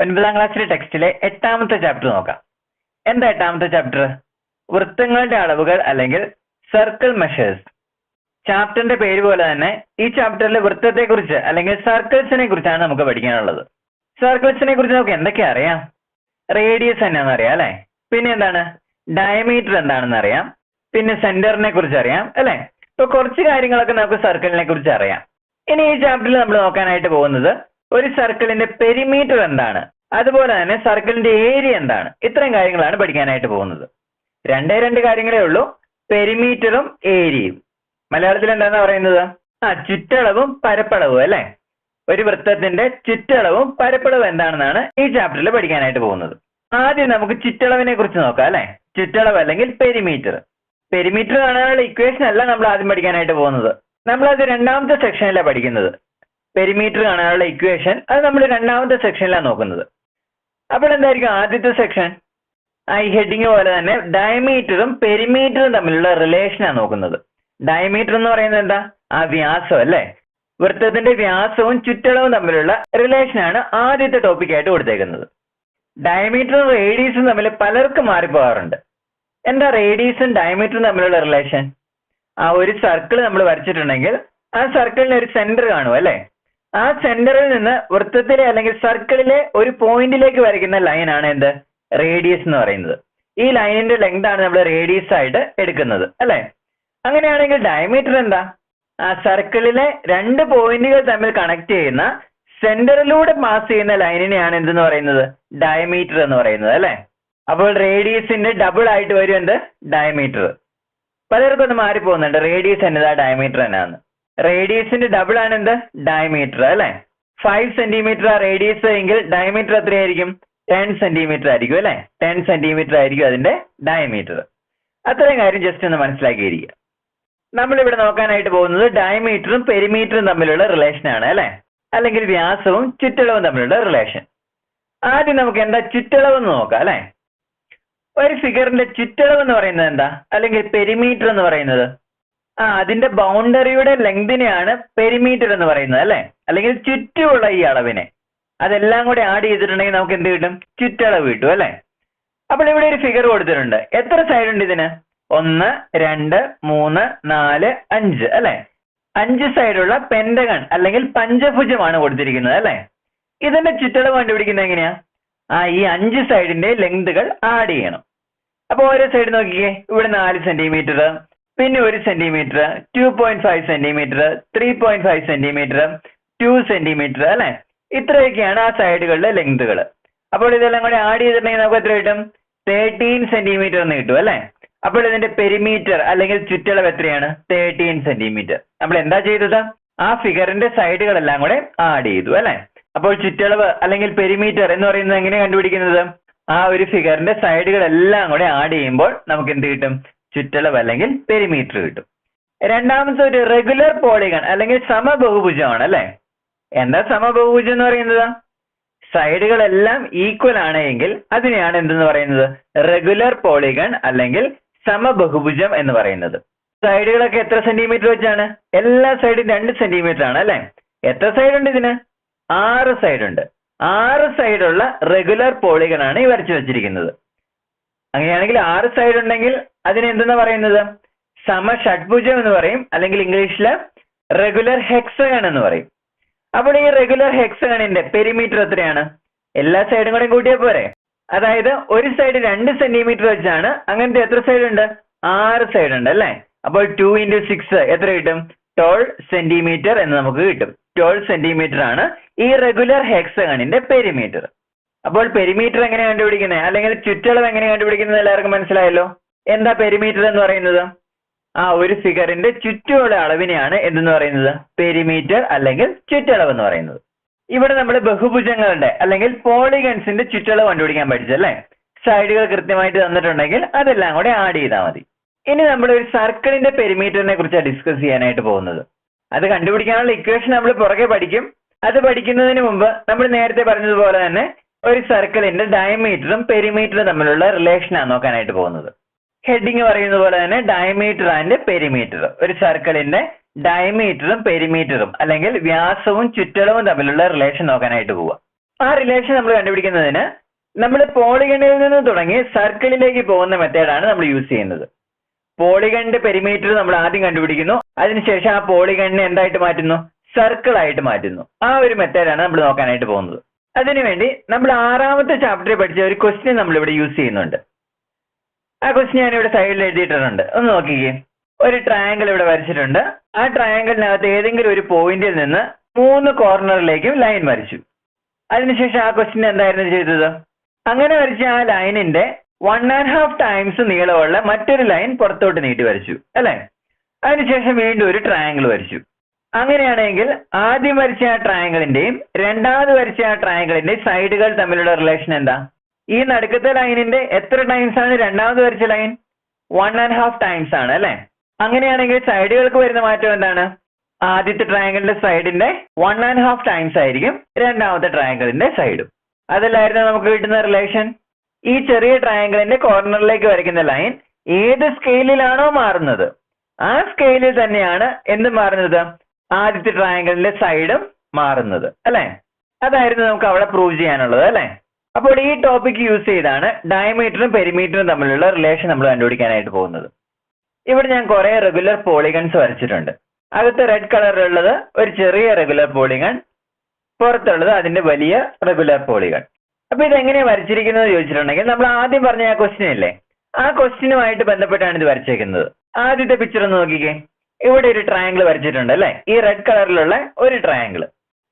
ഒൻപതാം ക്ലാസ്സിലെ ടെക്സ്റ്റിലെ എട്ടാമത്തെ ചാപ്റ്റർ നോക്കാം. എന്താ എട്ടാമത്തെ ചാപ്റ്റർ വൃത്തങ്ങളുടെ അളവുകൾ അല്ലെങ്കിൽ സർക്കിൾ മെഷേഴ്സ് ചാപ്റ്ററിന്റെ പേര് പോലെ തന്നെ ഈ ചാപ്റ്ററിൽ വൃത്തത്തെ കുറിച്ച് അല്ലെങ്കിൽ സർക്കിൾസിനെ കുറിച്ചാണ് നമുക്ക് പഠിക്കാനുള്ളത്. സർക്കിൾസിനെ കുറിച്ച് നമുക്ക് എന്തൊക്കെ അറിയാം? റേഡിയസ് എന്നാന്ന് അറിയാം അല്ലെ? പിന്നെ എന്താണ്? ഡയമീറ്റർ എന്താണെന്ന് അറിയാം. പിന്നെ സെന്ററിനെ കുറിച്ച് അറിയാം അല്ലെ? ഇപ്പൊ കുറച്ച് കാര്യങ്ങളൊക്കെ നമുക്ക് സർക്കിളിനെ കുറിച്ച് അറിയാം. ഇനി ഈ ചാപ്റ്ററിൽ നമ്മൾ നോക്കാനായിട്ട് പോകുന്നത് ഒരു സർക്കിളിന്റെ പെരിമീറ്റർ എന്താണ്? അതുപോലെ തന്നെ സർക്കിളിന്റെ ഏരിയ എന്താണ്? ഇത്രയും കാര്യങ്ങളാണ് പഠിക്കാനായിട്ട് പോകുന്നത്. രണ്ടേ രണ്ട് കാര്യങ്ങളേ ഉള്ളൂ. പെരിമീറ്ററും ഏരിയയും മലയാളത്തിൽ എന്താണെന്ന് പറയുന്നത്? ആ ചുറ്റളവും പരപ്പളവും അല്ലെ? ഒരു വൃത്തത്തിന്റെ ചുറ്റളവും പരപ്പളവും എന്താണെന്നാണ് ഈ ചാപ്റ്ററിൽ പഠിക്കാനായിട്ട് പോകുന്നത്. ആദ്യം നമുക്ക് ചുറ്റളവിനെ കുറിച്ച് നോക്കാം അല്ലെ? ചുറ്റളവ് അല്ലെങ്കിൽ പെരിമീറ്റർ പെരിമീറ്റർ കാണാനുള്ള ഇക്വേഷൻ അല്ല നമ്മൾ ആദ്യം പഠിക്കാനായിട്ട് പോകുന്നത്. നമ്മൾ അത് രണ്ടാമത്തെ സെക്ഷനിലാണ് പഠിക്കുന്നത്. പെരിമീറ്റർ കാണാനുള്ള ഇക്വേഷൻ അത് നമ്മൾ രണ്ടാമത്തെ സെക്ഷനിലാണ് നോക്കുന്നത്. അപ്പോൾ എന്തായിരിക്കും ആദ്യത്തെ സെക്ഷൻ ഈ ഹെഡിങ് പോലെ തന്നെ ഡയമീറ്ററും പെരിമീറ്ററും തമ്മിലുള്ള റിലേഷനാണ് നോക്കുന്നത്. ഡയമീറ്റർ എന്ന് പറയുന്നത് എന്താ? ആ വ്യാസം അല്ലേ? വൃത്തത്തിന്റെ വ്യാസവും ചുറ്റളവും തമ്മിലുള്ള റിലേഷനാണ് ആദ്യത്തെ ടോപ്പിക് ആയിട്ട് കൊടുത്തേക്കുന്നത്. ഡയമീറ്ററും റേഡിയസും തമ്മിൽ പലർക്കും മാറിപ്പോകാറുണ്ട്. എന്താ റേഡിയസും ഡയമീറ്ററും തമ്മിലുള്ള റിലേഷൻ ആ ഒരു സർക്കിൾ നമ്മൾ വരച്ചിട്ടുണ്ടെങ്കിൽ ആ സർക്കിളിന് ഒരു സെന്റർ കാണും അല്ലെ? ആ സെന്ററിൽ നിന്ന് വൃത്തത്തിലെ അല്ലെങ്കിൽ സർക്കിളിലെ ഒരു പോയിന്റിലേക്ക് വരയ്ക്കുന്ന ലൈനാണ് എന്ത്? റേഡിയസ് എന്ന് പറയുന്നത്. ഈ ലൈനിന്റെ ലെങ്ത് ആണ് നമ്മൾ റേഡിയസ് ആയിട്ട് എടുക്കുന്നത് അല്ലെ? അങ്ങനെയാണെങ്കിൽ ഡയമീറ്റർ എന്താ? ആ സർക്കിളിലെ രണ്ട് പോയിന്റുകൾ തമ്മിൽ കണക്ട് ചെയ്യുന്ന സെന്ററിലൂടെ പാസ് ചെയ്യുന്ന ലൈനിനെയാണ് എന്തെന്ന് പറയുന്നത്? ഡയമീറ്റർ എന്ന് പറയുന്നത് അല്ലെ? അപ്പോൾ റേഡിയസിന്റെ ഡബിൾ ആയിട്ട് വരും എന്ത്? ഡയമീറ്റർ പലർക്കും ഒന്ന് മാറിപ്പോകുന്നുണ്ട്. റേഡിയസ് എന്നതാ ഡയമീറ്റർ എന്നാണ് റേഡിയസിന്റെ ഡബിൾ ആണ് എന്ത്? ഡയമീറ്റർ അല്ലെ? ഫൈവ് സെന്റിമീറ്റർ ആ റേഡിയസ് എങ്കിൽ ഡയമീറ്റർ എത്രയായിരിക്കും? ടെൻ സെന്റിമീറ്റർ ആയിരിക്കും അല്ലെ? ടെൻ സെന്റിമീറ്റർ ആയിരിക്കും അതിന്റെ ഡയമീറ്റർ അത്രയും കാര്യം ജസ്റ്റ് ഒന്ന് മനസ്സിലാക്കിയിരിക്കുക. നമ്മൾ ഇവിടെ നോക്കാനായിട്ട് പോകുന്നത് ഡയമീറ്ററും പെരിമീറ്ററും തമ്മിലുള്ള റിലേഷൻ ആണ് അല്ലെ? അല്ലെങ്കിൽ വ്യാസവും ചുറ്റളവും തമ്മിലുള്ള റിലേഷൻ ആദ്യം നമുക്ക് എന്താ ചുറ്റളവ് എന്ന് നോക്കാം അല്ലെ? ഒരു ഫിഗറിന്റെ ചുറ്റളവ് എന്ന് പറയുന്നത് എന്താ? അല്ലെങ്കിൽ പെരിമീറ്റർ എന്ന് പറയുന്നത്? ആ അതിന്റെ ബൗണ്ടറിയുടെ ലെങ്തിനെയാണ് പെരിമീറ്റർ എന്ന് പറയുന്നത് അല്ലെ? അല്ലെങ്കിൽ ചുറ്റുമുള്ള ഈ അളവിനെ. അതെല്ലാം കൂടി ആഡ് ചെയ്തിട്ടുണ്ടെങ്കിൽ നമുക്ക് എന്ത് കിട്ടും? ചുറ്റളവ് കിട്ടും അല്ലെ? അപ്പോൾ ഇവിടെ ഒരു ഫിഗർ കൊടുത്തിട്ടുണ്ട്. എത്ര സൈഡ് ഉണ്ട് ഇതിന്? ഒന്ന് രണ്ട് മൂന്ന് നാല് അഞ്ച് അല്ലെ? അഞ്ച് സൈഡുള്ള പെൻഡഗൺ അല്ലെങ്കിൽ പഞ്ചഭുജമാണ് കൊടുത്തിരിക്കുന്നത് അല്ലെ? ഇതിന്റെ ചുറ്റളവ് കണ്ടുപിടിക്കുന്നത് എങ്ങനെയാ? ആ ഈ അഞ്ച് സൈഡിന്റെ ലെങ്തുകൾ ആഡ് ചെയ്യണം. അപ്പൊ ഓരോ സൈഡ് നോക്കിക്കേ. ഇവിടെ നാല് സെന്റിമീറ്റർ പിന്നെ ഒരു centimetre two point five centimetre three point five centimetre two centimetre അല്ലെ? ഇത്രയൊക്കെയാണ് ആ സൈഡുകളുടെ ലെങ്തുകൾ അപ്പോൾ ഇതെല്ലാം കൂടി ആഡ് ചെയ്തിട്ടുണ്ടെങ്കിൽ നമുക്ക് എത്ര കിട്ടും? തേർട്ടീൻ സെന്റിമീറ്റർ എന്ന് കിട്ടും അല്ലെ? അപ്പോൾ ഇതിന്റെ പെരിമീറ്റർ അല്ലെങ്കിൽ ചുറ്റളവ് എത്രയാണ്? തേർട്ടീൻ സെന്റിമീറ്റർ നമ്മൾ എന്താ ചെയ്തത്? ആ ഫിഗറിന്റെ സൈഡുകളെല്ലാം കൂടെ ആഡ് ചെയ്തു അല്ലെ? അപ്പോൾ ചുറ്റളവ് അല്ലെങ്കിൽ പെരിമീറ്റർ എന്ന് പറയുന്നത് എങ്ങനെ കണ്ടുപിടിക്കുന്നത്? ആ ഒരു ഫിഗറിന്റെ സൈഡുകളെല്ലാം കൂടെ ആഡ് ചെയ്യുമ്പോൾ നമുക്ക് എന്ത് കിട്ടും? ചുറ്റളവ് അല്ലെങ്കിൽ പെരിമീറ്റർ കിട്ടും. രണ്ടാമത്തെ ഒരു റെഗുലർ പോളിഗൺ അല്ലെങ്കിൽ സമബഹുഭുജമാണ് അല്ലെ? എന്താ സമബഹുഭുജം എന്ന് പറയുന്നത്? സൈഡുകളെല്ലാം ഈക്വൽ ആണ് എങ്കിൽ അതിനെയാണ് എന്തെന്ന് പറയുന്നത്? റെഗുലർ പോളിഗൺ അല്ലെങ്കിൽ സമബഹുഭുജം എന്ന് പറയുന്നത്. സൈഡുകളൊക്കെ എത്ര സെന്റിമീറ്റർ വെച്ചാണ്? എല്ലാ സൈഡും രണ്ട് സെന്റിമീറ്റർ ആണ് അല്ലെ? എത്ര സൈഡ് ഉണ്ട് ഇതിന്? ആറ് സൈഡ് ഉണ്ട്. ആറ് സൈഡുള്ള റെഗുലർ പോളിഗൺ ആണ് ഈ വരച്ചു വെച്ചിരിക്കുന്നത്. അങ്ങനെയാണെങ്കിൽ ആറ് സൈഡ് ഉണ്ടെങ്കിൽ അതിന് എന്തെന്ന് പറയുന്നത്? സമഷഡ്ഭുജം എന്ന് പറയും. അല്ലെങ്കിൽ ഇംഗ്ലീഷിൽ റെഗുലർ ഹെക്സഗൺ എന്ന് പറയും. അപ്പോൾ ഈ റെഗുലർ ഹെക്സഗണിന്റെ പെരിമീറ്റർ എത്രയാണ്? എല്ലാ സൈഡും കൂടെ കൂട്ടിയാൽ പോരെ. അതായത് ഒരു സൈഡ് രണ്ട് സെന്റിമീറ്റർ വെച്ചാണ് അങ്ങനത്തെ എത്ര സൈഡ് ഉണ്ട്? ആറ് സൈഡ് ഉണ്ട് അല്ലേ? അപ്പോൾ ടു ഇന്റു സിക്സ് എത്ര കിട്ടും? ട്വൽവ് സെന്റിമീറ്റർ എന്ന് നമുക്ക് കിട്ടും. ട്വൽവ് സെന്റിമീറ്റർ ആണ് ഈ റെഗുലർ ഹെക്സഗണിന്റെ പെരിമീറ്റർ അപ്പോൾ പെരിമീറ്റർ എങ്ങനെ കണ്ടുപിടിക്കുന്നത് അല്ലെങ്കിൽ ചുറ്റളവ് എങ്ങനെ കണ്ടുപിടിക്കുന്നത് എല്ലാവർക്കും മനസ്സിലായല്ലോ? എന്താ പെരിമീറ്റർ എന്ന് പറയുന്നത്? ആ ഒരു ഫിഗറിന്റെ ചുറ്റുമുള്ള അളവിനെയാണ് എന്തെന്ന് പറയുന്നത്? പെരിമീറ്റർ അല്ലെങ്കിൽ ചുറ്റളവ് എന്ന് പറയുന്നത്. ഇവിടെ നമ്മൾ ബഹുഭുജങ്ങളുടെ അല്ലെങ്കിൽ പോളിഗൺസിന്റെ ചുറ്റളവ് കണ്ടുപിടിക്കാൻ പഠിച്ചല്ലേ സൈഡുകൾ കൃത്യമായിട്ട് തന്നിട്ടുണ്ടെങ്കിൽ അതെല്ലാം കൂടെ ആഡ് ചെയ്താൽ മതി. ഇനി നമ്മൾ ഒരു സർക്കിളിന്റെ പെരിമീറ്ററിനെ കുറിച്ചാണ് ഡിസ്കസ് ചെയ്യാനായിട്ട് പോകുന്നത്. അത് കണ്ടുപിടിക്കാനുള്ള ഇക്വേഷൻ നമ്മൾ പുറകെ പഠിക്കും. അത് പഠിക്കുന്നതിന് മുമ്പ് നമ്മൾ നേരത്തെ പറഞ്ഞതുപോലെ തന്നെ ഒരു സർക്കിളിന്റെ ഡയമീറ്ററും പെരിമീറ്ററും തമ്മിലുള്ള റിലേഷനാണ് നോക്കാനായിട്ട് പോകുന്നത്. ഹെഡിങ് പറയുന്ന പോലെ തന്നെ ഡയമീറ്റർ ആൻഡ് പെരിമീറ്റർ ഒരു സർക്കിളിന്റെ ഡയമീറ്ററും പെരിമീറ്ററും അല്ലെങ്കിൽ വ്യാസവും ചുറ്റളവും തമ്മിലുള്ള റിലേഷൻ നോക്കാനായിട്ട് പോവുക. ആ റിലേഷൻ നമ്മൾ കണ്ടുപിടിക്കുന്നതിന് നമ്മൾ പോളിഗണിൽ നിന്ന് തുടങ്ങി സർക്കിളിലേക്ക് പോകുന്ന മെത്തേഡാണ് നമ്മൾ യൂസ് ചെയ്യുന്നത്. പോളിഗണിന്റെ പെരിമീറ്റർ നമ്മൾ ആദ്യം കണ്ടുപിടിക്കുന്നു. അതിനുശേഷം ആ പോളിഗണിനെ എന്തായിട്ട് മാറ്റുന്നു? സർക്കിൾ ആയിട്ട് മാറ്റുന്നു. ആ ഒരു മെത്തേഡാണ് നമ്മൾ നോക്കാനായിട്ട് പോകുന്നത്. അതിനുവേണ്ടി നമ്മൾ ആറാമത്തെ ചാപ്റ്ററിൽ പഠിച്ച ഒരു ക്വസ്റ്റ്യൻ നമ്മൾ ഇവിടെ യൂസ് ചെയ്യുന്നുണ്ട്. ആ ക്വസ്റ്റ്യൻ ഞാൻ ഇവിടെ സൈഡിൽ എഴുതിയിട്ടുണ്ട് ഒന്ന് നോക്കിക്കേ. ഒരു ട്രയാങ്കിൾ ഇവിടെ വരച്ചിട്ടുണ്ട്. ആ ട്രയാങ്കിളിനകത്ത് ഏതെങ്കിലും ഒരു പോയിന്റിൽ നിന്ന് മൂന്ന് കോർണറിലേക്കും ലൈൻ വരച്ചു. അതിനുശേഷം ആ ക്വസ്റ്റ്യൻ എന്തായിരുന്നു ചെയ്തത്? അങ്ങനെ വരച്ച ആ ലൈനിന്റെ വൺ ആൻഡ് ഹാഫ് ടൈംസ് നീളമുള്ള മറ്റൊരു ലൈൻ പുറത്തോട്ട് നീട്ടി വരച്ചു. അല്ലേ? അതിനുശേഷം വീണ്ടും ഒരു ട്രയാങ്കിൾ വരച്ചു. അങ്ങനെയാണെങ്കിൽ ആദ്യം വരച്ച ആ ട്രയാങ്കിളിന്റെയും രണ്ടാമത് വരച്ച ആ ട്രയാങ്കിളിന്റെയും സൈഡുകൾ തമ്മിലുള്ള റിലേഷൻ എന്താ? ഈ നടുക്കത്തെ ലൈനിന്റെ എത്ര ടൈംസ് ആണ് രണ്ടാമത് വരച്ച line one and half times ആണ് അല്ലെ? അങ്ങനെയാണെങ്കിൽ സൈഡുകൾക്ക് വരുന്ന മാറ്റം എന്താണ്? ആദ്യത്തെ ട്രയാങ്കിളിന്റെ സൈഡിന്റെ വൺ ആൻഡ് ഹാഫ് ടൈംസ് ആയിരിക്കും രണ്ടാമത്തെ ട്രയാങ്കിളിന്റെ സൈഡും അതല്ലായിരുന്നു നമുക്ക് കിട്ടുന്ന റിലേഷൻ ഈ ചെറിയ ട്രയാങ്കിളിന്റെ കോർണറിലേക്ക് വരയ്ക്കുന്ന ലൈൻ ഏത് സ്കെയിലിലാണോ മാറുന്നത്? ആ സ്കെയിലിൽ തന്നെയാണ് എന്ത് മാറുന്നത്? ആദ്യത്തെ ട്രയാങ്കിളിന്റെ സൈഡും മാറുന്നത് അല്ലെ? അതായിരുന്നു നമുക്ക് അവിടെ പ്രൂവ് ചെയ്യാനുള്ളത് അല്ലെ? അപ്പോൾ ഈ ടോപ്പിക് യൂസ് ചെയ്താണ് ഡയമീറ്ററും പെരിമീറ്ററും തമ്മിലുള്ള റിലേഷൻ നമ്മൾ കണ്ടുപിടിക്കാനായിട്ട് പോകുന്നത്. ഇവിടെ ഞാൻ കുറെ റെഗുലർ പോളിഗൺസ് വരച്ചിട്ടുണ്ട്. അകത്ത് റെഡ് കളറിലുള്ളത് ഒരു ചെറിയ റെഗുലർ പോളിഗൺ പുറത്തുള്ളത് അതിന്റെ വലിയ റെഗുലർ പോളിഗൺ അപ്പൊ ഇത് എങ്ങനെയാണ് വരച്ചിരിക്കുന്നത് ചോദിച്ചിട്ടുണ്ടെങ്കിൽ നമ്മൾ ആദ്യം പറഞ്ഞ ആ ക്വസ്റ്റ്യൻ ആ ക്വസ്റ്റ്യനുമായിട്ട് ബന്ധപ്പെട്ടാണ് ഇത് വരച്ചേക്കുന്നത്. ആദ്യത്തെ പിക്ചർ ഒന്ന് നോക്കിക്കേ. ഇവിടെ ഒരു ട്രയാങ്കിൾ വരച്ചിട്ടുണ്ട് അല്ലെ? ഈ റെഡ് കളറിലുള്ള ഒരു ട്രയാങ്കിൾ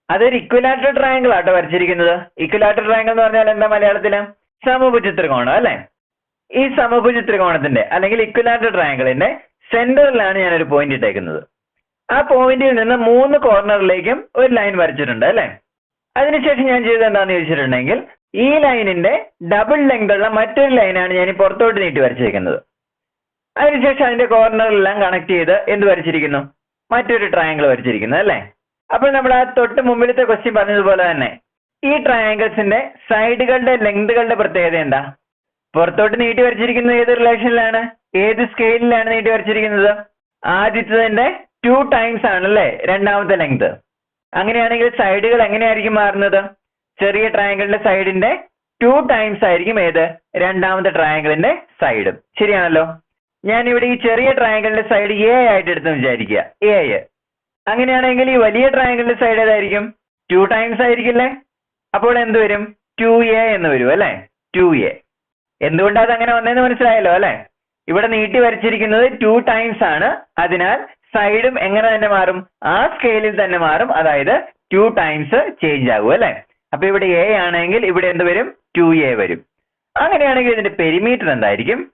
അതൊരു ഇക്വലാറ്റർ ട്രയാങ്കിൾ ആട്ടോ വരച്ചിരിക്കുന്നത്. ഇക്വലാറ്റർ ട്രയാങ്കിൾ എന്ന് പറഞ്ഞാൽ എന്താ മലയാളത്തിൽ? സമഭുജ ത്രികോണം അല്ലെ? ഈ സമഭുജ ത്രികോണത്തിന്റെ അല്ലെങ്കിൽ ഇക്വലാറ്റർ ട്രയാങ്കിളിന്റെ സെന്ററിലാണ് ഞാൻ ഒരു പോയിന്റ് ഇട്ടേക്കുന്നത്. ആ പോയിന്റിൽ നിന്ന് മൂന്ന് കോർണറിലേക്കും ഒരു ലൈൻ വരച്ചിട്ടുണ്ട് അല്ലെ? അതിനുശേഷം ഞാൻ ചെയ്തത് എന്താണെന്ന് ചോദിച്ചിട്ടുണ്ടെങ്കിൽ ഈ ലൈനിന്റെ ഡബിൾ ലെങ്ത് ഉള്ള മറ്റൊരു ലൈനാണ് ഞാൻ ഈ പുറത്തോട്ട് നീട്ടി വരച്ചിരിക്കുന്നത്. അതിനുശേഷം അതിന്റെ കോർണറെല്ലാം കണക്ട് ചെയ്ത് എന്ത് വരച്ചിരിക്കുന്നു? മറ്റൊരു ട്രയാങ്കിൾ വരച്ചിരിക്കുന്നു അല്ലേ? അപ്പോൾ നമ്മൾ ആ തൊട്ട് മുമ്പിലത്തെ ക്വസ്റ്റ്യൻ പറഞ്ഞതുപോലെ തന്നെ ഈ ട്രയാങ്കിൾസിന്റെ സൈഡുകളുടെ ലെങ്തുകളുടെ പ്രത്യേകത എന്താ? പുറത്തോട്ട് നീട്ടി വരച്ചിരിക്കുന്നത് ഏത് റിലേഷനിലാണ് ഏത് സ്കെയിലിലാണ് നീട്ടി വരച്ചിരിക്കുന്നത്? ആദ്യത്തതിന്റെ ടു ടൈംസ് ആണ് ആണല്ലേ രണ്ടാമത്തെ ലെങ്ത് അങ്ങനെയാണെങ്കിൽ സൈഡുകൾ എങ്ങനെയായിരിക്കും മാറുന്നത്? ചെറിയ ട്രയാങ്കിളിന്റെ സൈഡിന്റെ ടു ടൈംസ് ആയിരിക്കും ഏത്? രണ്ടാമത്തെ ട്രയാങ്കിളിന്റെ സൈഡും ശരിയാണല്ലോ? ഞാൻ ഇവിടെ ഈ ചെറിയ ട്രയാങ്കിളിന്റെ സൈഡ് എ ആയിട്ട് എടുത്ത് വിചാരിക്കുക എ അങ്ങനെയാണെങ്കിൽ ഈ വലിയ ട്രയാങ്കിളിന്റെ സൈഡ് ഏതായിരിക്കും? ടു ടൈംസ് ആയിരിക്കില്ലേ? അപ്പോൾ എന്ത് വരും? ടു എ എന്ന് വരും അല്ലെ? ടു എ എന്തുകൊണ്ടാണ് അത് അങ്ങനെ വന്നതെന്ന് മനസ്സിലായല്ലോ അല്ലെ? ഇവിടെ നീട്ടി വരച്ചിരിക്കുന്നത് ടു ടൈംസ് ആണ്. അതിനാൽ സൈഡും എങ്ങനെ തന്നെ മാറും? ആ സ്കെയിലിൽ തന്നെ മാറും. അതായത് ടു ടൈംസ് ചേഞ്ച് ആകും അല്ലെ? അപ്പൊ ഇവിടെ എ ആണെങ്കിൽ ഇവിടെ എന്ത് വരും? ടു എ വരും. അങ്ങനെയാണെങ്കിൽ ഇതിന്റെ പെരിമീറ്റർ എന്തായിരിക്കും?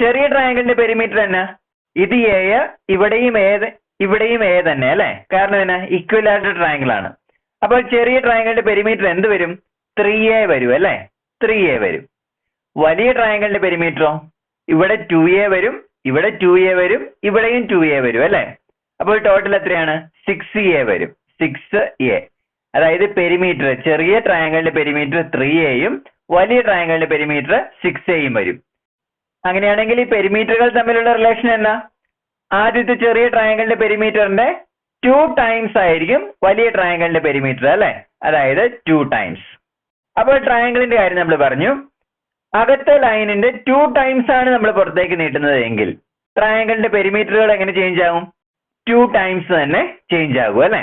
ചെറിയ ട്രയാങ്കിളിന്റെ പെരിമീറ്റർ തന്നെ. ഇത് എ ഇവിടെയും ഏത് ഇവിടെയും എ തന്നെ അല്ലെ? കാരണം എന്നാ? ഇക്വലാറ്റർ ട്രയാങ്കിൾ ആണ്. അപ്പോൾ ചെറിയ ട്രയാങ്കിളിന്റെ പെരിമീറ്റർ എന്ത് വരും? ത്രീ എ വരും അല്ലെ? ത്രീ എ വരും. വലിയ ട്രയാങ്കിളിന്റെ പെരിമീറ്ററോ ഇവിടെ ടു എ വരും ഇവിടെ ടു എ വരും ഇവിടെയും ടു എ വരും അല്ലെ? അപ്പോൾ ടോട്ടൽ എത്രയാണ്? സിക്സ് എ വരും. സിക്സ് എ അതായത് പെരിമീറ്റർ ചെറിയ ട്രയാങ്കിളിന്റെ പെരിമീറ്റർ ത്രീ എയും വലിയ ട്രയാങ്കിളിന്റെ പെരിമീറ്റർ സിക്സ് എയും വരും. അങ്ങനെയാണെങ്കിൽ ഈ പെരിമീറ്ററുകൾ തമ്മിലുള്ള റിലേഷൻ എന്നാ? ആദ്യത്തെ ചെറിയ ട്രയാങ്കിളിന്റെ പെരിമീറ്ററിന്റെ ടു ടൈംസ് ആയിരിക്കും വലിയ ട്രയാങ്കിളിന്റെ പെരിമീറ്റർ അല്ലെ? അതായത് ടു ടൈംസ് അപ്പോൾ ട്രയാങ്കിളിന്റെ കാര്യം നമ്മൾ പറഞ്ഞു. അകത്തെ ലൈനിന്റെ ടു ടൈംസ് ആണ് നമ്മൾ പുറത്തേക്ക് നീട്ടുന്നത് എങ്കിൽ ട്രയാങ്കിളിന്റെ പെരിമീറ്ററുകൾ എങ്ങനെ ചേഞ്ച് ആകും ടു ടൈംസ് തന്നെ ചേഞ്ച് ആകും അല്ലെ?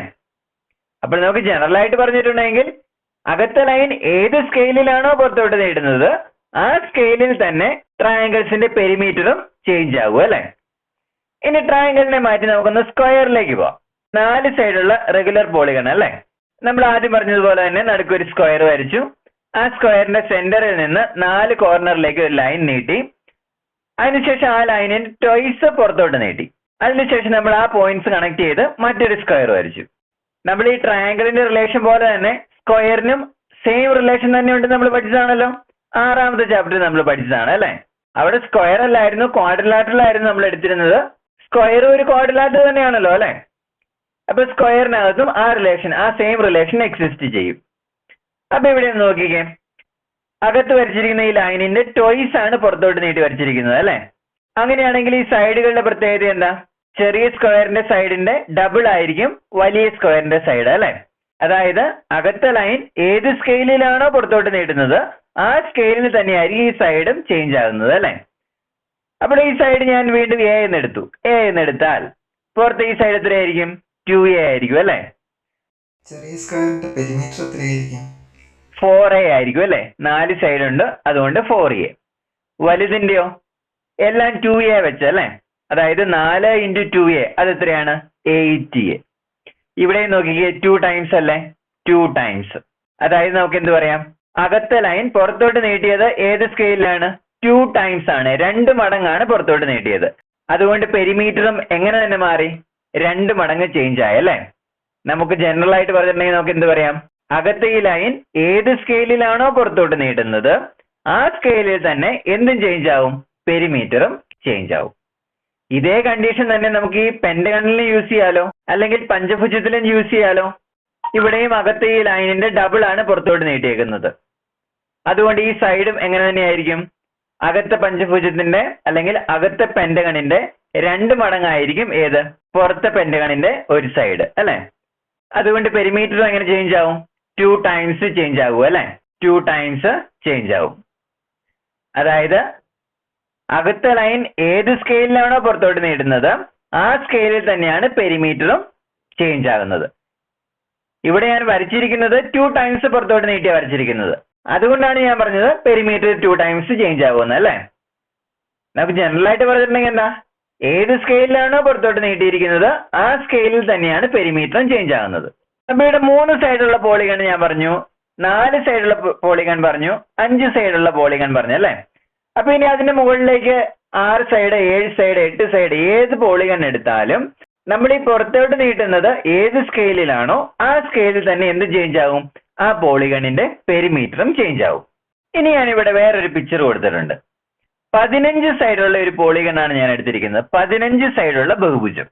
അപ്പോൾ നമുക്ക് ജനറൽ ആയിട്ട് പറഞ്ഞിട്ടുണ്ടെങ്കിൽ അകത്തെ ലൈൻ ഏത് സ്കെയിലിലാണോ പുറത്തോട്ട് നീട്ടുന്നത് ആ സ്കെയിലിൽ തന്നെ ട്രയാങ്കിൾസിന്റെ പെരിമീറ്ററും ചേഞ്ച് ആകും അല്ലെ? ഇനി ട്രയാങ്കിളിനെ മാറ്റി നമുക്കൊന്ന് സ്ക്വയറിലേക്ക് പോവാം. നാല് സൈഡുള്ള റെഗുലർ പോളിഗൺ അല്ലെ? നമ്മൾ ആദ്യം പറഞ്ഞതുപോലെ തന്നെ നടുക്കൊരു സ്ക്വയർ വരച്ചു. ആ സ്ക്വയറിന്റെ സെന്ററിൽ നിന്ന് നാല് കോർണറിലേക്ക് ഒരു ലൈൻ നീട്ടി. അതിനുശേഷം ആ ലൈനിന് ടോയ്സ് പുറത്തോട്ട് നീട്ടി. അതിനുശേഷം നമ്മൾ ആ പോയിന്റ്സ് കണക്ട് ചെയ്ത് മറ്റൊരു സ്ക്വയർ വരച്ചു. നമ്മൾ ഈ ട്രയാങ്കിളിന്റെ റിലേഷൻ പോലെ തന്നെ സ്ക്വയറിനും സെയിം റിലേഷൻ തന്നെ ഉണ്ട് നമ്മൾ പഠിച്ചതാണല്ലോ. ആറാമത്തെ ചാപ്റ്റർ നമ്മൾ പഠിച്ചതാണ് അല്ലെ? അവിടെ സ്ക്വയർ അല്ലായിരുന്നു ക്വാഡ്രിലാറ്ററലായിരുന്നു നമ്മൾ എടുത്തിരുന്നത്. സ്ക്വയർ ഒരു ക്വാഡ്രിലാറ്റർ തന്നെയാണല്ലോ അല്ലെ? അപ്പൊ സ്ക്വയറിനകത്തും ആ റിലേഷൻ ആ സെയിം റിലേഷൻ എക്സിസ്റ്റ് ചെയ്യും. അപ്പൊ ഇവിടെ നോക്കിക്കേ. അകത്ത് വരച്ചിരിക്കുന്ന ഈ ലൈനിന്റെ ടോയ്സ് ആണ് പുറത്തോട്ട് നീട്ടി വരച്ചിരിക്കുന്നത് അല്ലെ? അങ്ങനെയാണെങ്കിൽ ഈ സൈഡുകളുടെ പ്രത്യേകത എന്താ? ചെറിയ സ്ക്വയറിന്റെ സൈഡിന്റെ ഡബിൾ ആയിരിക്കും വലിയ സ്ക്വയറിന്റെ സൈഡ് അല്ലെ? അതായത് അകത്തെ ലൈൻ ഏത് സ്കെയിലിലാണോ പുറത്തോട്ട് നീട്ടുന്നത് ആ സ്കെയിലിൽ തന്നെയായിരിക്കും ഈ സൈഡും ചേഞ്ച് ആകുന്നത് അല്ലെ? അപ്പോൾ ഈ സൈഡ് ഞാൻ വീണ്ടും എ എന്ന് എടുത്തു. എ എന്ന് എടുത്താൽ പുറത്ത് ഈ സൈഡ് എത്രയായിരിക്കും? ടു എ ആയിരിക്കും അല്ലേ? ചെറിയ സ്ക്വയറിന്റെ പെരിമീറ്റർ എത്രയായിരിക്കും? ഫോർ എ ആയിരിക്കും അല്ലേ? നാല് സൈഡ് ഉണ്ട് അതുകൊണ്ട് ഫോർ എ വലുതിന്റെയോ? എല്ലാം ടു എ വെച്ചല്ലേ അതായത് നാല് ഇന്റു ടു എ അത് എത്രയാണ് എയ്റ്റ് എ ഇവിടെ നോക്കിക്കേ ടു ടൈംസ് അല്ലേ? ടു ടൈംസ് അതായത് നമുക്ക് എന്ത് പറയാം? അകത്തെ ലൈൻ പുറത്തോട്ട് നീട്ടിയത് ഏത് സ്കെയിലാണ് ടു ടൈംസ് ആണ്. രണ്ട് മടങ്ങാണ് പുറത്തോട്ട് നീട്ടിയത്. അതുകൊണ്ട് പെരിമീറ്ററും എങ്ങനെ തന്നെ മാറി? രണ്ട് മടങ്ങ് ചേഞ്ച് ആയി അല്ലേ? നമുക്ക് ജനറൽ ആയിട്ട് പറഞ്ഞിട്ടുണ്ടെങ്കിൽ നമുക്ക് എന്ത് പറയാം? അകത്തെ ഈ ലൈൻ ഏത് സ്കെയിലിലാണോ പുറത്തോട്ട് നീട്ടുന്നത് ആ സ്കെയിലിൽ തന്നെ എന്തും ചേഞ്ച് ആവും? പെരിമീറ്ററും ചേഞ്ച് ആവും. ഇതേ കണ്ടീഷൻ തന്നെ നമുക്ക് ഈ പെൻഡഗണിലും യൂസ് ചെയ്യാലോ അല്ലെങ്കിൽ പഞ്ചഭുജത്തിലും യൂസ് ചെയ്യാലോ. ഇവിടെയും അകത്ത് ഈ ലൈനിന്റെ ഡബിൾ ആണ് പുറത്തോട്ട് നീട്ടിയേക്കുന്നത്. അതുകൊണ്ട് ഈ സൈഡും എങ്ങനെ തന്നെയായിരിക്കും? അകത്തെ പഞ്ചഭുജത്തിന്റെ അല്ലെങ്കിൽ അകത്തെ പെൻഡഗണിന്റെ രണ്ട് മടങ്ങായിരിക്കും ഏത്? പുറത്തെ പെൻഡഗണിന്റെ ഒരു സൈഡ് അല്ലെ? അതുകൊണ്ട് പെരിമീറ്റർ എങ്ങനെ ചേഞ്ച് ആവും? ടു ടൈംസ് ചേഞ്ച് ആകും അല്ലെ? ടു ടൈംസ് ചേഞ്ച് ആവും. അതായത് അകത്തെ ലൈൻ ഏത് സ്കെയിലിലാണോ പുറത്തോട്ട് നീട്ടുന്നത്? ആ സ്കെയിലിൽ തന്നെയാണ് പെരിമീറ്ററും ചേഞ്ച് ആകുന്നത്. ഇവിടെ ഞാൻ വരച്ചിരിക്കുന്നത് ടു ടൈംസ് പുറത്തോട്ട് നീട്ടിയ വരച്ചിരിക്കുന്നത്. അതുകൊണ്ടാണ് ഞാൻ പറഞ്ഞത് പെരിമീറ്റർ ടു ടൈംസ് ചേഞ്ച് ആകുമെന്ന് അല്ലേ? നമുക്ക് ജനറൽ ആയിട്ട് പറഞ്ഞിട്ടുണ്ടെങ്കിൽ എന്താ? ഏത് സ്കെയിലിലാണോ പുറത്തോട്ട് നീട്ടിയിരിക്കുന്നത് ആ സ്കെയിലിൽ തന്നെയാണ് പെരിമീറ്ററും ചേഞ്ച് ആകുന്നത്. അപ്പൊ ഇവിടെ മൂന്ന് സൈഡുള്ള പോളിഗൺ ഞാൻ പറഞ്ഞു നാല് സൈഡുള്ള പോളിഗൺ പറഞ്ഞു അഞ്ച് സൈഡുള്ള പോളിഗൺ പറഞ്ഞു അല്ലേ? അപ്പൊ ഇനി അതിന്റെ മുകളിലേക്ക് ആറ് സൈഡ് ഏഴ് സൈഡ് എട്ട് സൈഡ് ഏത് പോളിഗൺ എടുത്താലും നമ്മൾ ഈ പുറത്തോട്ട് നീട്ടുന്നത് ഏത് സ്കെയിലിലാണോ ആ സ്കെയിലിൽ തന്നെ എന്ത് ചേഞ്ച് ആകും? ആ പോളിഗണിന്റെ പെരിമീറ്ററും ചേഞ്ച് ആകും ഇനി ഞാൻ ഇവിടെ വേറൊരു പിക്ചർ കൊടുത്തിട്ടുണ്ട്. പതിനഞ്ച് സൈഡുള്ള ഒരു പോളിഗൺ ആണ് ഞാൻ എടുത്തിരിക്കുന്നത്. പതിനഞ്ച് സൈഡുള്ള ബഹുഭുജം.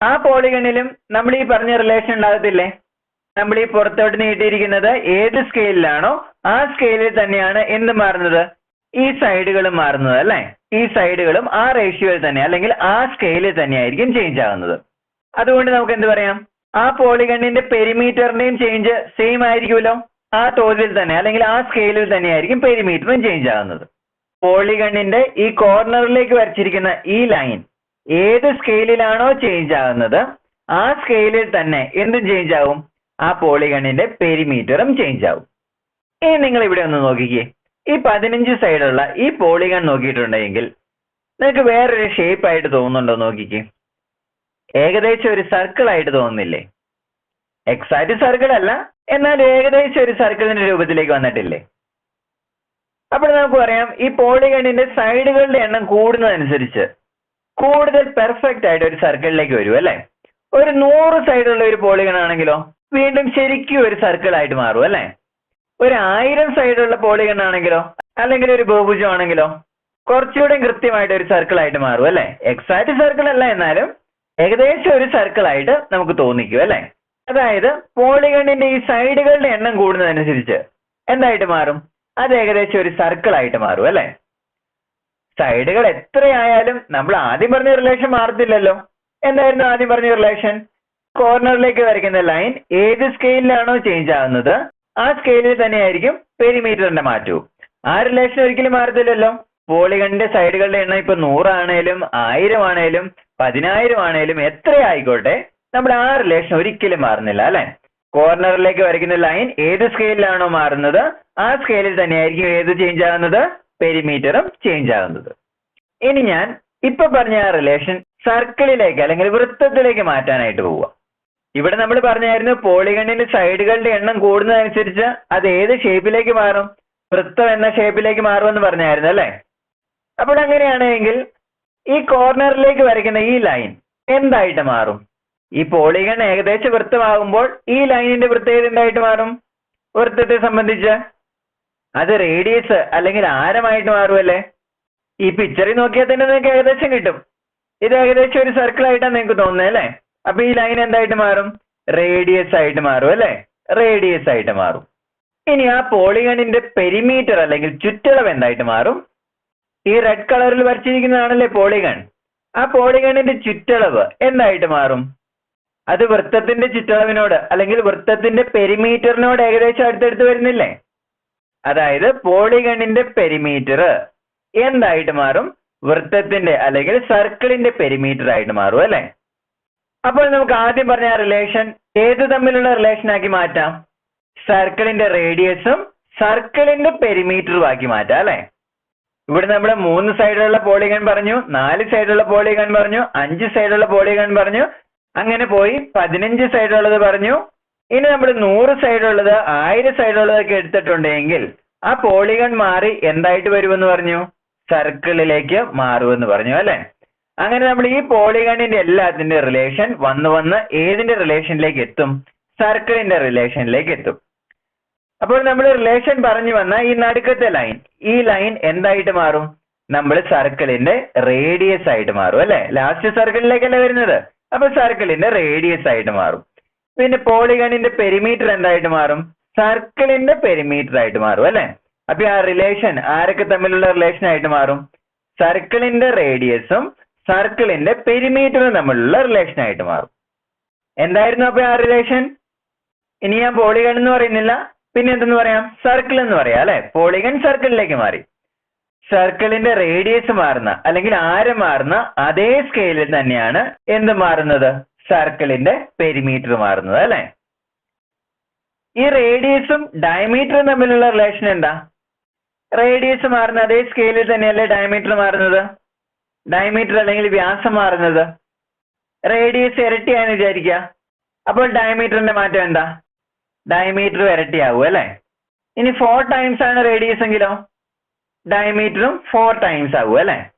ആ പോളിഗണിലും നമ്മൾ ഈ പറഞ്ഞ റിലേഷൻ ഉണ്ടാകത്തില്ലേ? നമ്മൾ ഈ പുറത്തോട്ട് നീട്ടിയിരിക്കുന്നത് ഏത് സ്കെയിലിലാണോ ആ സ്കെയിലിൽ തന്നെയാണ് എന്ത് മാറുന്നത്? ഈ സൈഡുകളും മാറുന്നത് അല്ലെ? ഈ സൈഡുകളും ആ റേഷ്യോയിൽ തന്നെ അല്ലെങ്കിൽ ആ സ്കെയിലിൽ തന്നെ ആയിരിക്കും ചേഞ്ച് ആകുന്നത് അതുകൊണ്ട് നമുക്ക് എന്ത് പറയാം? ആ പോളിഗണിന്റെ പെരിമീറ്ററിന്റെയും ചേഞ്ച് സെയിം ആയിരിക്കുമല്ലോ? ആ തോതിൽ തന്നെ അല്ലെങ്കിൽ ആ സ്കെയിലിൽ തന്നെ ആയിരിക്കും പെരിമീറ്ററും ചേഞ്ച് ആകുന്നത് പോളിഗണിന്റെ ഈ കോർണറിലേക്ക് വരച്ചിരിക്കുന്ന ഈ ലൈൻ ഏത് സ്കെയിലിലാണോ ചേഞ്ച് ആകുന്നത് ആ സ്കെയിലിൽ തന്നെ എന്തും ചേഞ്ച് ആവും? ആ പോളിഗണിന്റെ പെരിമീറ്ററും ചേഞ്ച് ആവും. ഇനി നിങ്ങൾ ഇവിടെ ഒന്ന് നോക്കിക്കേ. ഈ പതിനഞ്ച് സൈഡുള്ള ഈ പോളിഗൺ നോക്കിയിട്ടുണ്ടെങ്കിൽ നിങ്ങൾക്ക് വേറൊരു ഷേപ്പ് ആയിട്ട് തോന്നുന്നുണ്ടോ നോക്കിക്ക്. ഏകദേശം ഒരു സർക്കിൾ ആയിട്ട് തോന്നുന്നില്ലേ? എക്സാക്ട് സർക്കിൾ അല്ല എന്നാൽ ഏകദേശം ഒരു സർക്കിളിന്റെ രൂപത്തിലേക്ക് വന്നിട്ടില്ലേ? അപ്പോൾ നമുക്ക് പറയാം ഈ പോളിഗണിന്റെ സൈഡുകളുടെ എണ്ണം കൂടുന്നതനുസരിച്ച് കൂടുതൽ പെർഫെക്റ്റ് ആയിട്ട് ഒരു സർക്കിളിലേക്ക് വരും അല്ലെ? ഒരു നൂറ് സൈഡുള്ള ഒരു പോളിഗൺ ആണെങ്കിലോ വീണ്ടും ശരിക്കും ഒരു സർക്കിൾ ആയിട്ട് മാറും അല്ലെ? ഒരു ആയിരം സൈഡുള്ള പോളിഗൺ ആണെങ്കിലോ അല്ലെങ്കിൽ ഒരു ബഹുഭുജം ആണെങ്കിലോ കുറച്ചുകൂടെ കൃത്യമായിട്ട് ഒരു സർക്കിൾ ആയിട്ട് മാറും അല്ലെ? എക്സാക്ട് സർക്കിൾ അല്ല എന്നാലും ഏകദേശം ഒരു സർക്കിൾ ആയിട്ട് നമുക്ക് തോന്നിക്കും അല്ലെ? അതായത് പോളിഗണിന്റെ ഈ സൈഡുകളുടെ എണ്ണം കൂടുന്നതനുസരിച്ച് എന്തായിട്ട് മാറും? അത് ഏകദേശം ഒരു സർക്കിൾ ആയിട്ട് മാറും അല്ലെ? സൈഡുകൾ എത്രയായാലും നമ്മൾ ആദ്യം പറഞ്ഞ റിലേഷൻ മാറത്തില്ലല്ലോ. എന്തായിരുന്നു ആദ്യം പറഞ്ഞ റിലേഷൻ കോർണറിലേക്ക് വരയ്ക്കുന്ന ലൈൻ ഏത് സ്കെയിലിലാണോ ചേഞ്ച് ആകുന്നത് ആ സ്കെയിലിൽ തന്നെയായിരിക്കും പെരിമീറ്ററിന്റെ മാറ്റവും. ആ റിലേഷൻ ഒരിക്കലും മാറത്തില്ലല്ലോ. പോളിഗണിന്റെ സൈഡുകളുടെ എണ്ണം ഇപ്പൊ നൂറാണേലും ആയിരം ആണേലും പതിനായിരം ആണേലും എത്ര ആയിക്കോട്ടെ നമ്മൾ ആ റിലേഷൻ ഒരിക്കലും മാറുന്നില്ല അല്ലെ? കോർണറിലേക്ക് വരയ്ക്കുന്ന ലൈൻ ഏത് സ്കെയിലാണോ മാറുന്നത് ആ സ്കെയിലിൽ തന്നെയായിരിക്കും ഏത് ചേഞ്ച് ആകുന്നത്? പെരിമീറ്ററും ചേഞ്ച് ആകുന്നത്. ഇനി ഞാൻ ഇപ്പൊ പറഞ്ഞ ആ റിലേഷൻ സർക്കിളിലേക്ക് അല്ലെങ്കിൽ വൃത്തത്തിലേക്ക് മാറ്റാനായിട്ട് പോവുക. ഇവിടെ നമ്മൾ പറഞ്ഞായിരുന്നു പോളിഗണിന്റെ സൈഡുകളുടെ എണ്ണം കൂടുന്നതനുസരിച്ച് അത് ഏത് ഷേപ്പിലേക്ക് മാറും? വൃത്തം എന്ന ഷേപ്പിലേക്ക് മാറുമെന്ന് പറഞ്ഞായിരുന്നു അല്ലെ? അപ്പോൾ അങ്ങനെയാണെങ്കിൽ ഈ കോർണറിലേക്ക് വരയ്ക്കുന്ന ഈ ലൈൻ എന്തായിട്ട് മാറും? ഈ പോളിഗൺ ഏകദേശം വൃത്തമാകുമ്പോൾ ഈ ലൈനിന്റെ വൃത്തേത് എന്തായിട്ട് മാറും? വൃത്തത്തെ സംബന്ധിച്ച് അത് റേഡിയസ് അല്ലെങ്കിൽ ആരമായിട്ട് മാറുമല്ലേ? ഈ പിക്ചറിൽ നോക്കിയാൽ തന്നെ നിങ്ങൾക്ക് ഏകദേശം കിട്ടും. ഇത് ഏകദേശം ഒരു സർക്കിൾ ആയിട്ടാണ് നിങ്ങൾക്ക് തോന്നുന്നത് അല്ലേ? അപ്പൊ ഈ ലൈൻ എന്തായിട്ട് മാറും? റേഡിയസ് ആയിട്ട് മാറും അല്ലെ? റേഡിയസ് ആയിട്ട് മാറും. ഇനി ആ പോളിഗണിന്റെ പെരിമീറ്റർ അല്ലെങ്കിൽ ചുറ്റളവ് എന്തായിട്ട് മാറും? ഈ റെഡ് കളറിൽ വരച്ചിരിക്കുന്നതാണല്ലേ പോളിഗൺ ആ പോളിഗണിന്റെ ചുറ്റളവ് എന്തായിട്ട് മാറും? അത് വൃത്തത്തിന്റെ ചുറ്റളവിനോട് അല്ലെങ്കിൽ വൃത്തത്തിന്റെ പെരിമീറ്ററിനോട് ഏകദേശം അടുത്തടുത്ത് വരുന്നില്ലേ? അതായത് പോളിഗണിന്റെ പെരിമീറ്റർ എന്തായിട്ട് മാറും? വൃത്തത്തിന്റെ അല്ലെങ്കിൽ സർക്കിളിന്റെ പെരിമീറ്റർ ആയിട്ട് മാറും അല്ലെ? അപ്പോൾ നമുക്ക് ആദ്യം പറഞ്ഞ റിലേഷൻ ഏത് തമ്മിലുള്ള റിലേഷൻ ആക്കി മാറ്റാം? സർക്കിളിന്റെ റേഡിയസും സർക്കിളിന്റെ പെരിമീറ്ററും ആക്കി മാറ്റാം അല്ലെ? ഇവിടെ നമ്മൾ മൂന്ന് സൈഡിലുള്ള പോളിഗൺ പറഞ്ഞു നാല് സൈഡിലുള്ള പോളിഗൺ പറഞ്ഞു അഞ്ച് സൈഡിലുള്ള പോളിഗൺ പറഞ്ഞു. അങ്ങനെ പോയി പതിനഞ്ച് സൈഡുള്ളത് പറഞ്ഞു. ഇനി നമ്മൾ നൂറ് സൈഡുള്ളത് ആയിരം സൈഡുള്ളതൊക്കെ എടുത്തിട്ടുണ്ടെങ്കിൽ ആ പോളിഗൺ മാറി എന്തായിട്ട് വരുമെന്ന് പറഞ്ഞു? സർക്കിളിലേക്ക് മാറുമെന്ന് പറഞ്ഞു അല്ലെ? അങ്ങനെ നമ്മൾ ഈ പോളിഗണിന്റെ എല്ലാത്തിന്റെ റിലേഷൻ വന്ന് വന്ന് ഏതിന്റെ റിലേഷനിലേക്ക് എത്തും? സർക്കിളിന്റെ റിലേഷനിലേക്ക് എത്തും. അപ്പോൾ നമ്മൾ റിലേഷൻ പറഞ്ഞു വന്ന ഈ നടുക്കത്തെ ലൈൻ ഈ ലൈൻ എന്തായിട്ട് മാറും? നമ്മൾ സർക്കിളിന്റെ റേഡിയസ് ആയിട്ട് മാറും അല്ലെ? ലാസ്റ്റ് സർക്കിളിലേക്കല്ലേ വരുന്നത്? അപ്പൊ സർക്കിളിന്റെ റേഡിയസ് ആയിട്ട് മാറും. പിന്നെ പോളിഗണിന്റെ പെരിമീറ്റർ എന്തായിട്ട് മാറും? സർക്കിളിന്റെ പെരിമീറ്റർ ആയിട്ട് മാറും അല്ലെ? അപ്പൊ ആ റിലേഷൻ ആരൊക്കെ തമ്മിലുള്ള റിലേഷൻ ആയിട്ട് മാറും? സർക്കിളിന്റെ റേഡിയസും സർക്കിളിന്റെ പെരിമീറ്ററും തമ്മിലുള്ള റിലേഷൻ ആയിട്ട് മാറും. എന്തായിരുന്നു അപ്പൊ ആ റിലേഷൻ ഇനി ഞാൻ പോളിഗൺ എന്ന് പറയുന്നില്ല. പിന്നെ എന്തെന്ന് പറയാം? സർക്കിൾ എന്ന് പറയാം അല്ലെ? പോളിഗൺ സർക്കിളിലേക്ക് മാറി. സർക്കിളിന്റെ റേഡിയസ് മാറുന്ന അല്ലെങ്കിൽ ആരം മാറുന്ന അതേ സ്കെയിലിൽ തന്നെയാണ് എന്ത് മാറുന്നത്? സർക്കിളിന്റെ പെരിമീറ്റർ മാറുന്നത് അല്ലെ? ഈ റേഡിയസും ഡയമീറ്ററും തമ്മിലുള്ള റിലേഷൻ എന്താ? റേഡിയസ് മാറുന്ന അതേ സ്കെയിലിൽ തന്നെയല്ലേ ഡയമീറ്റർ മാറുന്നത്? ഡയമീറ്റർ അല്ലെങ്കിൽ വ്യാസം മാറുന്നത്? റേഡിയസ് ഇരട്ടിയാന്ന് വിചാരിക്കുക അപ്പോൾ ഡയമീറ്ററിന്റെ മാറ്റം എന്താ? ഡയമീറ്റർ ഇരട്ടിയാവും അല്ലെ? ഇനി ഫോർ ടൈംസ് ആണ് റേഡിയസ് എങ്കിലോ? ഡയമീറ്ററും ഫോർ ടൈംസ് ആവും അല്ലെ?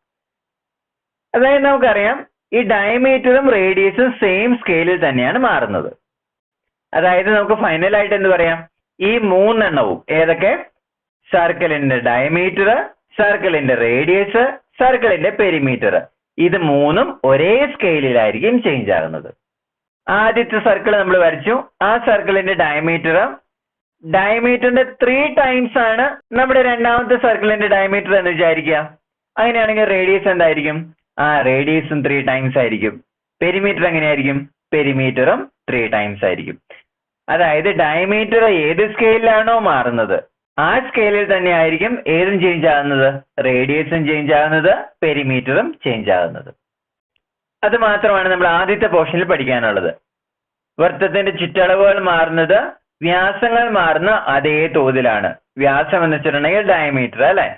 അതായത് നമുക്കറിയാം ഈ ഡയമീറ്ററും റേഡിയസും സെയിം സ്കെയിലിൽ തന്നെയാണ് മാറുന്നത്. അതായത് നമുക്ക് ഫൈനൽ ആയിട്ട് എന്ത് പറയാം? ഈ മൂന്നെണ്ണവും ഏതൊക്കെ? സർക്കിളിന്റെ ഡയമീറ്റർ സർക്കിളിന്റെ റേഡിയസ് സർക്കിളിന്റെ പെരിമീറ്റർ ഇത് മൂന്നും ഒരേ സ്കെയിലിലായിരിക്കും ചേഞ്ച് ആകുന്നത്. ആദ്യത്തെ സർക്കിൾ നമ്മൾ വരച്ചു. ആ സർക്കിളിന്റെ ഡയമീറ്റർ ഡയമീറ്ററിന്റെ ത്രീ ടൈംസ് ആണ് നമ്മുടെ രണ്ടാമത്തെ സർക്കിളിന്റെ ഡയമീറ്റർ എന്ന് വിചാരിക്കുക. അങ്ങനെയാണെങ്കിൽ റേഡിയസ് എന്തായിരിക്കും? ആ റേഡിയസും ത്രീ ടൈംസ് ആയിരിക്കും. പെരിമീറ്റർ എങ്ങനെയായിരിക്കും? പെരിമീറ്ററും ത്രീ ടൈംസ് ആയിരിക്കും. അതായത് ഡയമീറ്റർ ഏത് സ്കെയിലാണോ മാറുന്നത്. ആ സ്കെയിലിൽ തന്നെ ആയിരിക്കും ഏതും ചേഞ്ച് ആകുന്നത്. റേഡിയസും ചേഞ്ച് ആകുന്നത് പെരിമീറ്ററും ചേഞ്ച് ആകുന്നത്. അത് മാത്രമാണ് നമ്മൾ ആദ്യത്തെ പോർഷനിൽ പഠിക്കാനുള്ളത്. വൃത്തത്തിന്റെ ചുറ്റളവുകൾ മാറുന്നത് വ്യാസങ്ങൾ മാറുന്ന അതേ തോതിലാണ്. വ്യാസം എന്ന് വെച്ചിട്ടുണ്ടെങ്കിൽ ഡയമീറ്റർ അല്ലെ?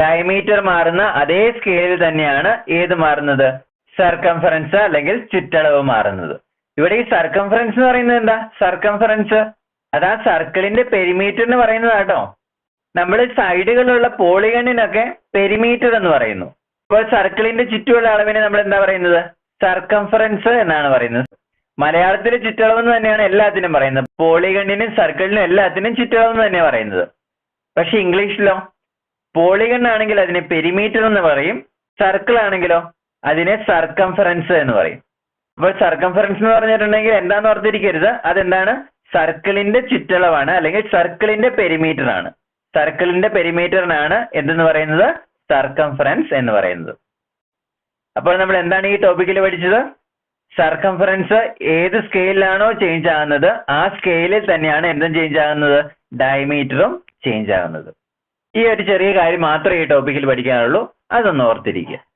ഡയമീറ്റർ മാറുന്ന അതേ സ്കെയിലിൽ തന്നെയാണ് ഏത് മാറുന്നത്? സർക്കംഫറൻസ് അല്ലെങ്കിൽ ചുറ്റളവ് മാറുന്നത്. ഇവിടെ ഈ സർക്കംഫറൻസ് എന്ന് പറയുന്നത് എന്താ? സർക്കംഫറൻസ് അതാ സർക്കിളിന്റെ പെരിമീറ്റർ എന്ന് പറയുന്നത് കേട്ടോ നമ്മൾ സൈഡുകളിലുള്ള പോളിഗണിനൊക്കെ പെരിമീറ്റർ എന്ന് പറയുന്നു. ഇപ്പോൾ സർക്കിളിന്റെ ചുറ്റുമുള്ള അളവിനെ നമ്മൾ എന്താ പറയുന്നത്? സർക്കംഫറൻസ് എന്നാണ് പറയുന്നത്. മലയാളത്തിലെ ചുറ്റളവ് എന്ന് തന്നെയാണ് എല്ലാത്തിനും പറയുന്നത്. പോളിഗണിനും സർക്കിളിനും എല്ലാത്തിനും ചുറ്റളവ് എന്ന് തന്നെയാണ് പറയുന്നത്. പക്ഷെ ഇംഗ്ലീഷിലോ? പോളിഗൺ ആണെങ്കിൽ അതിനെ പെരിമീറ്റർ എന്ന് പറയും. സർക്കിൾ ആണെങ്കിലോ? അതിനെ സർക്കംഫറൻസ് എന്ന് പറയും. അപ്പോൾ സർക്കംഫറൻസ് എന്ന് പറഞ്ഞിട്ടുണ്ടെങ്കിൽ എന്താന്ന് ഓർത്തിരിക്കരുത്. അതെന്താണ്? സർക്കിളിന്റെ ചുറ്റളവാണ് അല്ലെങ്കിൽ സർക്കിളിന്റെ പെരിമീറ്റർ ആണ്. സർക്കിളിന്റെ പെരിമീറ്ററിനാണ് എന്തെന്ന് പറയുന്നത്? സർക്കംഫറൻസ് എന്ന് പറയുന്നത്. അപ്പോൾ നമ്മൾ എന്താണ് ഈ ടോപ്പിക്കിൽ പഠിച്ചത്? സർക്കംഫറൻസ് ഏത് സ്കെയിലാണോ ചേഞ്ച് ആകുന്നത് ആ സ്കെയിലിൽ തന്നെയാണ് എന്തും ചേഞ്ച് ആകുന്നത്? ഡയമീറ്ററും ചേഞ്ച് ആകുന്നത്. ഈ ഒരു ചെറിയ കാര്യം മാത്രമേ ഈ ടോപ്പിക്കിൽ പഠിക്കാനുള്ളൂ. അതൊന്ന് ഓർത്തിരിക്കുക.